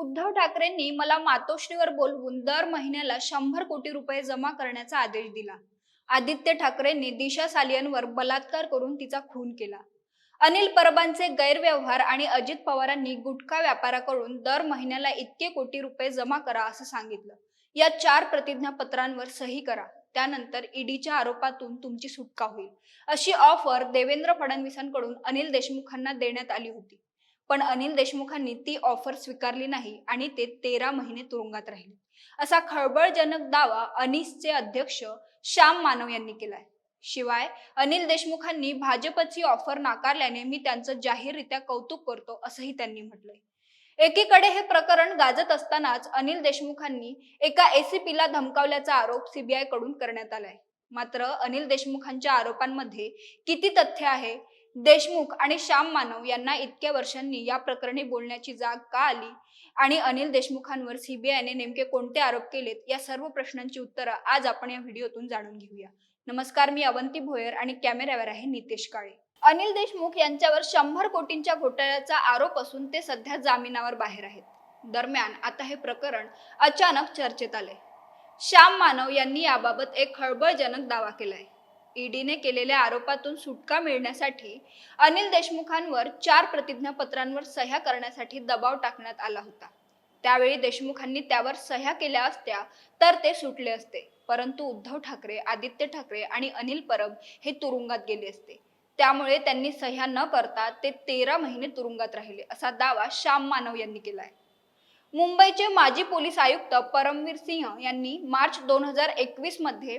उद्धव ठाकरेंनी मला मातोश्रीवर बोलवून दर महिन्याला शंभर कोटी रुपये जमा करण्याचा आदेश दिला. आदित्य ठाकरेंनी दिशा सालियनवर बलात्कार करून तिचा खून केला. अनिल परबांचे गैरव्यवहार आणि अजित पवारांनी गुटखा व्यापाराकडून दर महिन्याला इतके कोटी रुपये जमा करा असं सांगितलं. या चार प्रतिज्ञापत्रांवर सही करा. त्यानंतर ईडीच्या आरोपातून तुमची सुटका होईल. अशी ऑफर देवेंद्र फडणवीसांकडून अनिल देशमुखांना देण्यात आली होती. पण अनिल देशमुखांनी ती ऑफर स्वीकारली नाही आणि ते तेरा महिने तुरुंगात राहिले. असा खळबळजनक दावा अनिसचे अध्यक्ष श्याम मानव यांनी केलाय. शिवाय अनिल देशमुखांनी भाजपची ऑफर नाकारल्याने मी त्यांचं जाहीररित्या कौतुक करतो असंही त्यांनी म्हटलंय. एकीकडे हे प्रकरण गाजत असतानाच अनिल देशमुखांनी एका एसीपीला धमकावल्याचा आरोप सीबीआयकडून करण्यात आलाय. मात्र अनिल देशमुखांच्या आरोपांमध्ये किती तथ्य आहे देशमुख आणि श्याम मानव यांना इतक्या वर्षांनी या प्रकरणी बोलण्याची जाग का आली? आणि अनिल देशमुखांवर सीबीआयने नेमके कोणते आरोप केलेत? या सर्व प्रश्नांची उत्तरं आज आपण या व्हिडिओतून जाणून घेऊया. नमस्कार मी अवंती भोयर आणि कॅमेऱ्यावर आहे नितेश काळे. अनिल देशमुख यांच्यावर शंभर कोटींच्या घोटाळ्याचा आरोप असून ते सध्या जामिनावर बाहेर आहेत. दरम्यान आता हे प्रकरण अचानक चर्चेत आले श्याम मानव यांनी याबाबत एक खळबळजनक दावा केलाय. ईडीने केलेल्या आरोपातून सुटका मिळण्यासाठी अनिल देशमुखांवर चार प्रतिज्ञापत्रांवर सह्या करण्यासाठी दबाव टाकण्यात आला होता. त्यावेळी देशमुखांनी त्यावर सह्या केल्या असत्या तर ते सुटले असते. परंतु उद्धव ठाकरे आदित्य ठाकरे आणि अनिल परब हे तुरुंगात गेले असते. त्यामुळे त्यांनी सह्या न करता ते तेरा महिने तुरुंगात राहिले असा दावा श्याम मानव यांनी केला आहे मुंबईचे माजी पोलीस आयुक्त परमवीर सिंह यांनी मार्च दोन हजार एकवीसमध्ये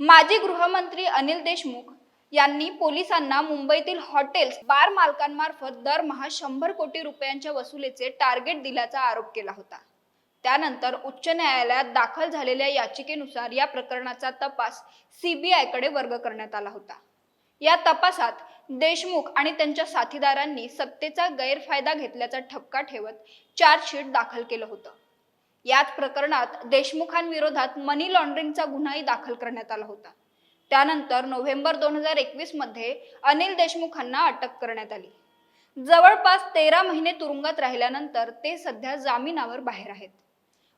माजी गृहमंत्री अनिल देशमुख यांनी पोलिसांना मुंबईतील हॉटेल्स बार मालकांमार्फत दरमहा शंभर कोटी रुपयांच्या वसुलीचे टार्गेट दिल्याचा आरोप केला होता. त्यानंतर उच्च न्यायालयात दाखल झालेल्या याचिकेनुसार या प्रकरणाचा तपास सीबीआयकडे वर्ग करण्यात आला होता. या तपासात देशमुख आणि त्यांच्या साथीदारांनी सत्तेचा गैरफायदा घेतल्याचा ठपका ठेवत चार्जशीट दाखल केलं होतं. याच प्रकरणात देशमुखांविरोधात मनी लॉन्ड्रिंगचा गुन्हाही दाखल करण्यात आला होता. त्यानंतर नोव्हेंबर दोन हजार एकवीसमध्ये अनिल देशमुखांना अटक करण्यात आली. जवळपास तेरा महिने तुरुंगात राहिल्यानंतर ते सध्या जामिनावर बाहेर आहेत.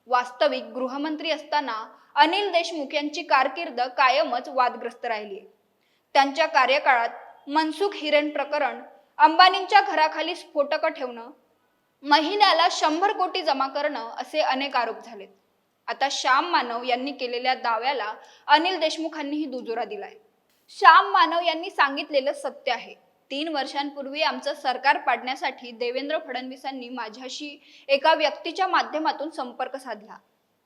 वास्तविक गृहमंत्री असताना अनिल देशमुख यांची कारकीर्द कायमच वादग्रस्त राहिली त्यांच्या कार्यकाळात मनसुख हिरेन प्रकरण अंबानींच्या घराखाली स्फोटकं ठेवणं महिन्याला शंभर कोटी जमा करणं असे अनेक आरोप झालेत. आता श्याम मानव यांनी केलेल्या दाव्याला अनिल देशमुखांनीही दुजोरा दिलाय. श्याम मानव यांनी सांगितलेलं सत्य आहे. तीन वर्षांपूर्वी आमचं सरकार पाडण्यासाठी देवेंद्र फडणवीसांनी माझ्याशी एका व्यक्तीच्या माध्यमातून संपर्क साधला.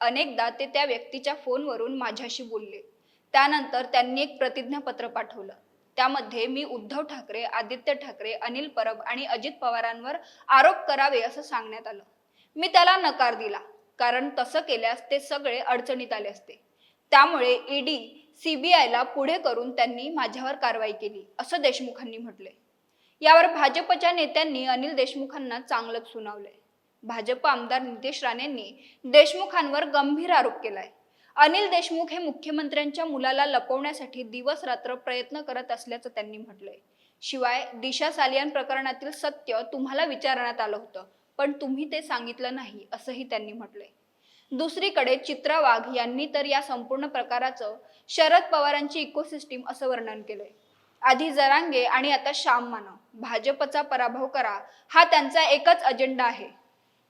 अनेकदा ते त्या व्यक्तीच्या फोनवरून माझ्याशी बोलले. त्यानंतर त्यांनी एक प्रतिज्ञापत्र पाठवलं. त्यामध्ये मी उद्धव ठाकरे आदित्य ठाकरे अनिल परब आणि अजित पवारांवर आरोप करावे असं सांगण्यात आलं. मी त्याला नकार दिला कारण तसं केल्यास ते सगळे अडचणीत आले असते. त्यामुळे ईडी सीबीआयला पुढे करून त्यांनी माझ्यावर कारवाई केली असं देशमुखांनी म्हटले यावर भाजपच्या नेत्यांनी अनिल देशमुखांना चांगलंच सुनावलंय. भाजप आमदार नितेश राणेंनी देशमुखांवर गंभीर आरोप केलाय. अनिल देशमुख हे मुख्यमंत्र्यांच्या मुलाला लपवण्यासाठी दिवस रात्र प्रयत्न करत असल्याचं त्यांनी म्हटलंय. शिवाय दिशा सालियान प्रकरणातील सत्य तुम्हाला विचारण्यात आलं होतं पण तुम्ही ते सांगितलं नाही असंही त्यांनी म्हटलंय. दुसरीकडे चित्रा वाघ यांनी तर या संपूर्ण प्रकाराचं शरद पवारांची इकोसिस्टीम असं वर्णन केलंय. आधी जरांगे आणि आता श्याम मानव. भाजपचा पराभव करा हा त्यांचा एकच अजेंडा आहे.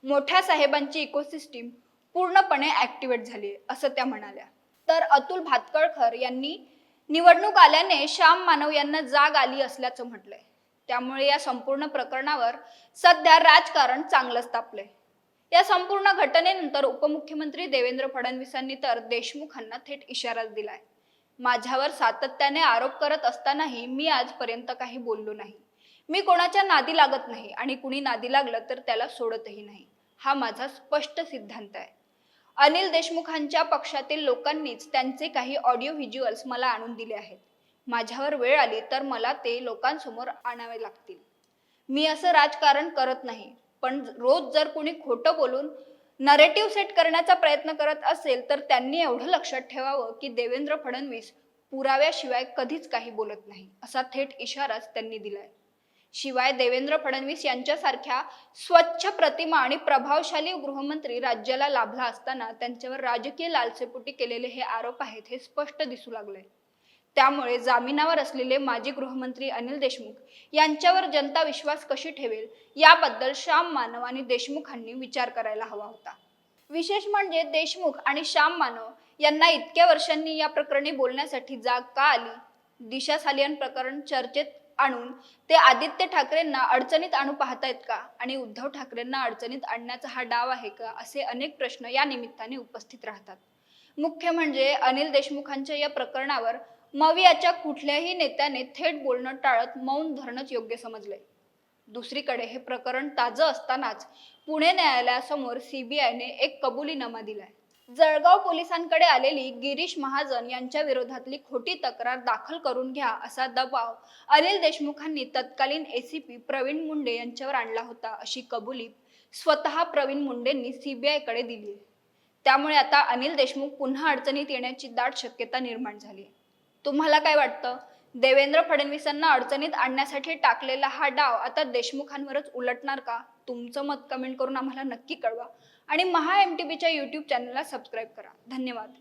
मोठ्या साहेबांची इकोसिस्टीम पूर्णपणे ॲक्टिवेट झाली असं त्या म्हणाल्या. तर अतुल भातकळकर यांनी निवडणूक आल्याने श्याम मानव यांना जाग आली असल्याचं म्हटलंय. त्यामुळे या संपूर्ण प्रकरणावर सध्या राजकारण चांगलंच तापलंय. या संपूर्ण घटनेनंतर उपमुख्यमंत्री देवेंद्र फडणवीसांनी तर देशमुखांना थेट इशाराच दिलाय. माझ्यावर सातत्याने आरोप करत असतानाही मी आजपर्यंत काही बोललो नाही. मी कोणाच्या नादी लागत नाही आणि कुणी नादी लागलं तर त्याला सोडतही नाही. हा माझा स्पष्ट सिद्धांत आहे. अनिल देशमुखांच्या पक्षातील लोकांनीच त्यांचे काही ऑडिओ व्हिज्युअल्स मला आणून दिले आहेत. माझ्यावर वेळ आली तर मला ते लोकांसमोर आणावे लागतील. मी असं राजकारण करत नाही पण रोज जर कोणी खोटं बोलून नरेटिव्ह सेट करण्याचा प्रयत्न करत असेल तर त्यांनी एवढं लक्षात ठेवावं की देवेंद्र फडणवीस पुराव्याशिवाय कधीच काही बोलत नाही असा थेट इशाराच त्यांनी दिलाय. शिवाय देवेंद्र फडणवीस यांच्यासारख्या स्वच्छ प्रतिमा आणि प्रभावशाली गृहमंत्री राज्याला लाभला असताना त्यांच्यावर राजकीय लालसेपोटी केलेले हे आरोप आहेत हे स्पष्ट दिसू लागले. त्यामुळे जामिनावर असलेले माजी गृहमंत्री अनिल देशमुख यांच्यावर जनता विश्वास कशी ठेवेल याबद्दल श्याम मानव आणि देशमुखांनी विचार करायला हवा होता. विशेष म्हणजे देशमुख आणि श्याम मानव यांना इतक्या वर्षांनी या प्रकरणी बोलण्यासाठी जाग का आली? दिशा सालियन प्रकरण चर्चेत आणून ते आदित्य ठाकरेंना अडचणीत आणू पाहतायत का? आणि उद्धव ठाकरेंना अडचणीत आणण्याचा हा डाव आहे का? असे अनेक प्रश्न या निमित्ताने उपस्थित राहतात. मुख्य म्हणजे अनिल देशमुखांच्या या प्रकरणावर मवियाच्या कुठल्याही नेत्याने थेट बोलणं टाळत मौन धरणंच योग्य समजले दुसरीकडे हे प्रकरण ताजं असतानाच पुणे न्यायालयासमोर सीबीआयने एक कबुलीनामा दिलाय. जळगाव पोलिसांकडे आलेली गिरीश महाजन यांच्या विरोधातली खोटी तक्रार दाखल करून घ्या असा दबाव अनिल देशमुखांनी तत्कालीन एसीपी प्रवीण मुंडे यांच्यावर आणला होता अशी कबुली स्वतः प्रवीण मुंडेंनी सीबीआयकडे दिली. त्यामुळे आता अनिल देशमुख पुन्हा अडचणीत येण्याची दाट शक्यता निर्माण झाली. तुम्हाला काय वाटतं? देवेंद्र फडणवीसांना अडचणीत आणण्यासाठी टाकलेला हा डाव आता देशमुखांवरच उलटणार का? तुमचं मत कमेंट करून आम्हाला नक्की कळवा. आणि महा एम टी बीच्या यूट्यूब चॅनलला सबस्क्राईब करा. धन्यवाद.